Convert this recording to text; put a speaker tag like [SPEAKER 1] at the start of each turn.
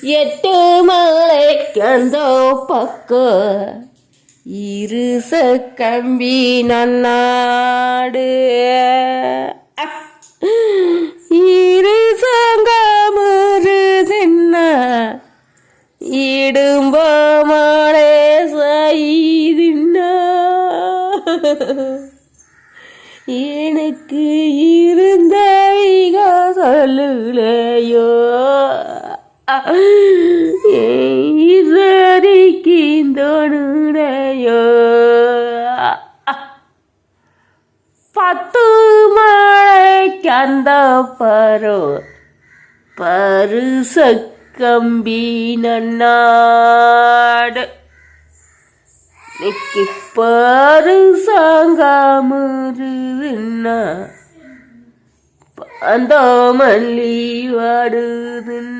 [SPEAKER 1] எட்டு மலை கந்தோ பக்கோ. இருச கம்பி நன்னாடு. இரு இருசங்கமுருதுன்ன இடும்போ மழை செய்தின்னா எனக்கு இருந்த சொல்லுலையோ. சரிக்கிந்தோனுடையோ பத்து மழைக்கு அந்த பரோ பருச கம்பி நன்னாடு நிக்கி பருசாங்காமுருதுன்னா அந்த மல்லி வாடுதுன்னா